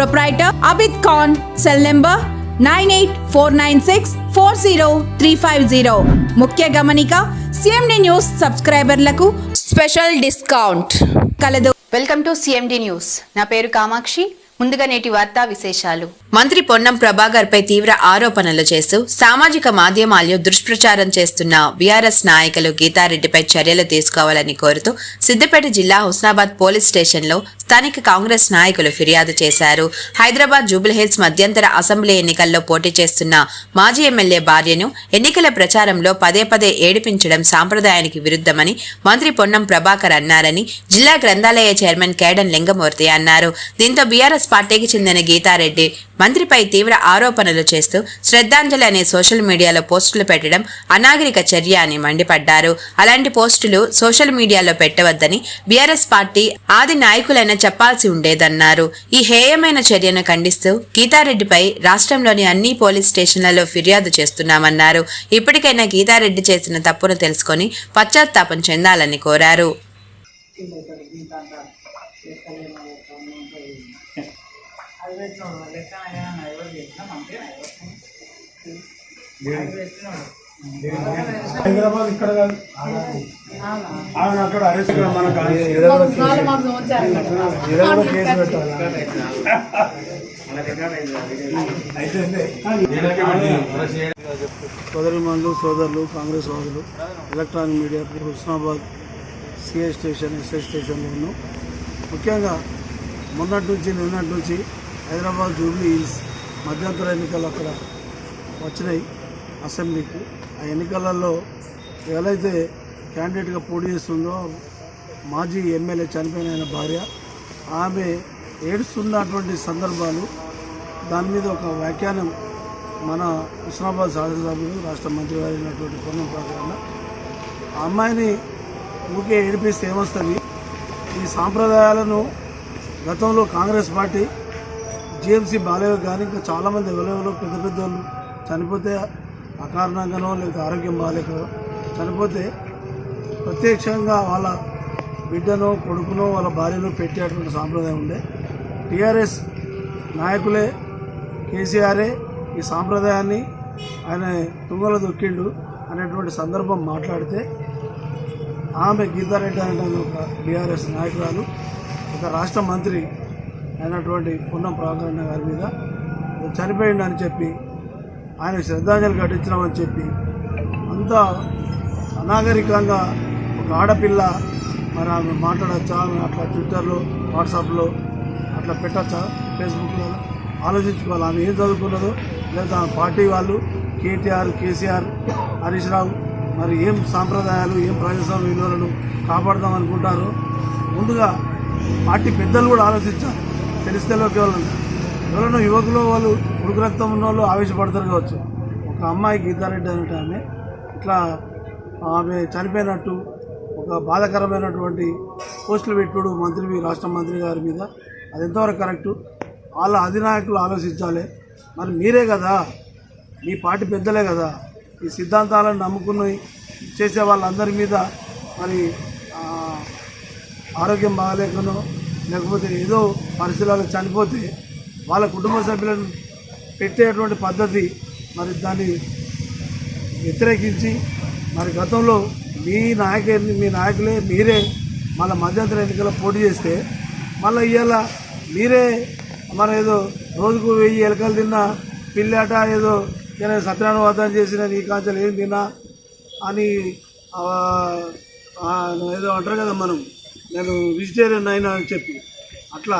Proprietor Abid Khan cell number nine eight four nine six four zero three five zero ముఖ్య గమనిక CMD news సబ్స్క్రైబర్లకు special discount కలదు. Welcome to CMD news నా పేరు కామాక్షి. ముందుగా నేటి వార్తా విశేషాలు. మంత్రి పొన్నం ప్రభాకర్ పై తీవ్ర ఆరోపణలు చేస్తూ సామాజిక మాధ్యమాల్లో దుష్ప్రచారం చేస్తున్న బీఆర్ఎస్ నాయకులు గీతారెడ్డిపై చర్యలు తీసుకోవాలని కోరుతూ సిద్దిపేట జిల్లా హుస్నాబాద్ పోలీస్ స్టేషన్లో స్థానిక కాంగ్రెస్ నాయకులు ఫిర్యాదు చేశారు. హైదరాబాద్ జూబ్లీహిల్స్ మధ్యంతర అసెంబ్లీ ఎన్నికల్లో పోటీ చేస్తున్న మాజీ ఎమ్మెల్యే భార్యను ఎన్నికల ప్రచారంలో పదే పదే ఏడిపించడం సాంప్రదాయానికి విరుద్ధమని మంత్రి పొన్నం ప్రభాకర్ అన్నారని జిల్లా గ్రంథాలయ చైర్మన్ కేడన్ లింగమూర్తి అన్నారు. దీంతో బీఆర్ఎస్ పార్టీకి చెందిన గీతారెడ్డి మంత్రిపై తీవ్ర ఆరోపణలు చేస్తూ శ్రద్ధాంజలి అనే సోషల్ మీడియాలో పోస్టులు పెట్టడం అనాగరిక చర్య అని మండిపడ్డారు. అలాంటి పోస్టులు సోషల్ మీడియాలో పెట్టవద్దని బీఆర్ఎస్ పార్టీ ఆది నాయకులైన చెప్పాల్సి ఉండేదన్నారు. ఈ హేయమైన చర్యను ఖండిస్తూ గీతారెడ్డిపై రాష్ట్రంలోని అన్ని పోలీస్ స్టేషన్లలో ఫిర్యాదు చేస్తున్నామన్నారు. ఇప్పటికైనా గీతారెడ్డి చేసిన తప్పును తెలుసుకొని పశ్చాత్తాపం చెందాలని కోరారు. హైదరాబాద్ ఇక్కడ కాదు ఆయన అక్కడ అరెస్ట్ ఇక్కడ కేసు పెట్టాలి సోదరిమణులు సోదరులు కాంగ్రెస్ వాదులు electronic media Husnabad CI station SI స్టేషన్లో ఉన్నాం. ముఖ్యంగా మొన్నటి నుంచి నిన్నటి నుంచి హైదరాబాద్ జూబ్లీ హిల్స్ మధ్యంతర ఎన్నికలు అక్కడ వచ్చినాయి. అసెంబ్లీకి. ఆ ఎన్నికలలో ఎవరైతే క్యాండిడేట్గా పోటీ చేస్తుందో మాజీ ఎమ్మెల్యే చనిపోయిన ఆయన భార్య ఆమె ఏడుస్తున్నటువంటి సందర్భాలు దాని మీద ఒక వ్యాఖ్యానం మన హుస్నాబాద్ శాసనసభ్యులు రాష్ట్ర మంత్రి గారు అయినటువంటి పొన్నం ప్రకారం ఆ అమ్మాయిని ఊకే ఏడిపిస్తే ఏమొస్తుంది? ఈ సాంప్రదాయాలను గతంలో కాంగ్రెస్ పార్టీ జిఎంసీ బాలేవు కానీ ఇంకా చాలామంది ఎవరెవరో పెద్ద పెద్ద వాళ్ళు చనిపోతే అకారణంగానో లేకపోతే ఆరోగ్యం బాగాలేక చనిపోతే ప్రత్యక్షంగా వాళ్ళ బిడ్డనో కొడుకునో వాళ్ళ భార్యను పెట్టేటువంటి సాంప్రదాయం ఉండే. టీఆర్ఎస్ నాయకులే కేసీఆరే ఈ సాంప్రదాయాన్ని ఆయన తుంగలు దొక్కిండు అనేటువంటి సందర్భం మాట్లాడితే ఆమె గీతారెడ్డి అనే ఒక బీఆర్ఎస్ నాయకురాలు ఒక రాష్ట్ర మంత్రి అయినటువంటి పున్నం ప్రభాకరణ గారి మీద చనిపోయిండు అని చెప్పి ఆయన శ్రద్ధాంజలి ఘటించినామని చెప్పి అంత అనాగరికంగా ఒక ఆడపిల్ల మరి ఆమె మాట్లాడచ్చా ఆమె అట్లా ట్విట్టర్లో వాట్సాప్లో అట్లా పెట్టచ్చా ఫేస్బుక్లో ఆలోచించుకోవాలి. ఆమె ఏం చదువుకున్నదో లేదా ఆమె పార్టీ వాళ్ళు కేటీఆర్ కేసీఆర్ హరీష్ రావు మరి ఏం సాంప్రదాయాలు ఏం ప్రజాస్వామ్య విలువలను కాపాడదాం అనుకుంటారో ముందుగా పార్టీ పెద్దలు కూడా ఆలోచించాలి. తెలిస్తేలోకి ఎవరు ఎవరైనా యువకులు వాళ్ళు ఉడుకు రక్తం ఉన్న వాళ్ళు ఆవేశపడతారు కావచ్చు. ఒక అమ్మాయి గీతారెడ్డి అనేట ఆమె. ఇట్లా ఆమె చనిపోయినట్టు ఒక బాధాకరమైనటువంటి పోస్టులు పెట్టుడు మంత్రి రాష్ట్ర మంత్రి గారి మీద. అది ఎంతవరకు కరెక్టు? వాళ్ళ అధినాయకులు ఆలోచించాలి. మరి మీరే కదా. మీ పార్టీ పెద్దలే కదా. ఈ సిద్ధాంతాలను నమ్ముకుని చేసే వాళ్ళందరి మీద మరి ఆరోగ్యం బాగాలేకనో లేకపోతే ఏదో పరిస్థితులలో చనిపోతే వాళ్ళ కుటుంబ సభ్యులను పెట్టేటువంటి పద్ధతి మరి దాన్ని వ్యతిరేకించి మరి గతంలో మీ నాయక మీ నాయకులే మీరే మళ్ళీ మధ్యంతర ఎన్నికల్లో పోటీ చేస్తే మళ్ళీ ఇవాళ మీరే మన ఏదో రోజుకు వెయ్యి ఎలకలు తిన్నా పిల్లాట ఏదో నేను సత్యనారాయణ చేసిన నీ కాంచెలు ఏం తిన్నా అని ఏదో అంటారు కదా మనం. నేను వెజిటేరియన్ అయినా అని చెప్పి. అట్లా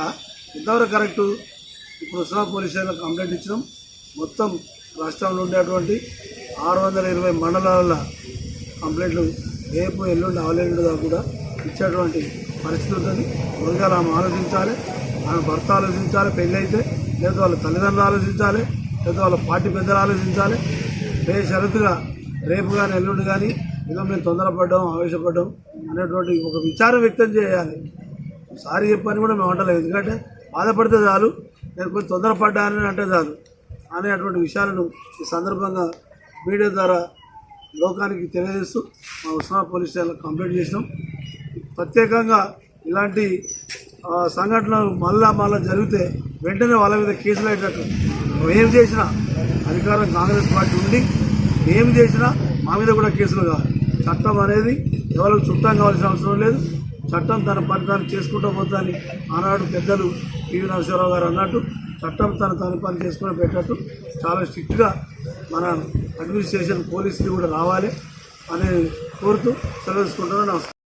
ఎంతవరకు కరెక్టు. ఇప్పుడు ఉస్మా పోలీస్ స్టేషన్లో కంప్లైంట్ ఇచ్చినాం. మొత్తం రాష్ట్రంలో ఉండేటువంటి ఆరు వందల ఇరవై మండలాల కంప్లైంట్లు రేపు ఎల్లుండి అవలేండు కూడా ఇచ్చేటువంటి పరిస్థితి ఉంటుంది. ముందుగా ఆమె ఆలోచించాలి ఆమె భర్త ఆలోచించాలి పెళ్ళి అయితే లేదా వాళ్ళ తల్లిదండ్రులు ఆలోచించాలి లేదా వాళ్ళ పార్టీ పెద్దలు ఆలోచించాలి. బేషరతుగా రేపు కానీ ఎల్లుండి కానీ ఏదో మేము తొందరపడ్డాం ఆవేశపడ్డాం అనేటువంటి ఒక విచారం వ్యక్తం చేయాలి. సారీ చెప్పని కూడా మేము అంటలేదు. ఎందుకంటే బాధపడితే చాలు నేను కొంచెం తొందరపడ్డా అని అంటే చాలు. అనేటువంటి విషయాలను ఈ సందర్భంగా మీడియా ద్వారా లోకానికి తెలియజేస్తూ మా ఉస్మా పోలీస్ స్టేషన్లో కంప్లైంట్ చేసినాం. ప్రత్యేకంగా ఇలాంటి ఆ, సంఘటనలు మళ్ళా మళ్ళా జరిగితే వెంటనే వాళ్ళ మీద కేసులు అయ్యేటట్టు ఏం చేసినా అధికారం కాంగ్రెస్ పార్టీ ఉండి ఏం చేసినా మా మీద కూడా కేసులు కావాలి. చట్టం అనేది ఎవరికి చుట్టం కావాల్సిన అవసరం లేదు. చట్టం తన పని తాను చేసుకుంటూ పోతుందని ఆనాడు పెద్దలు పివి నరసింహరావు గారు అన్నట్టు చట్టం తన తన పని చేసుకుని పెట్టట్టు. చాలా స్ట్రిక్ట్గా మన అడ్మినిస్ట్రేషన్ పోలీసులు కూడా రావాలి అని కోరుతూ సెలవుకుంటున్నాను నమస్కారం.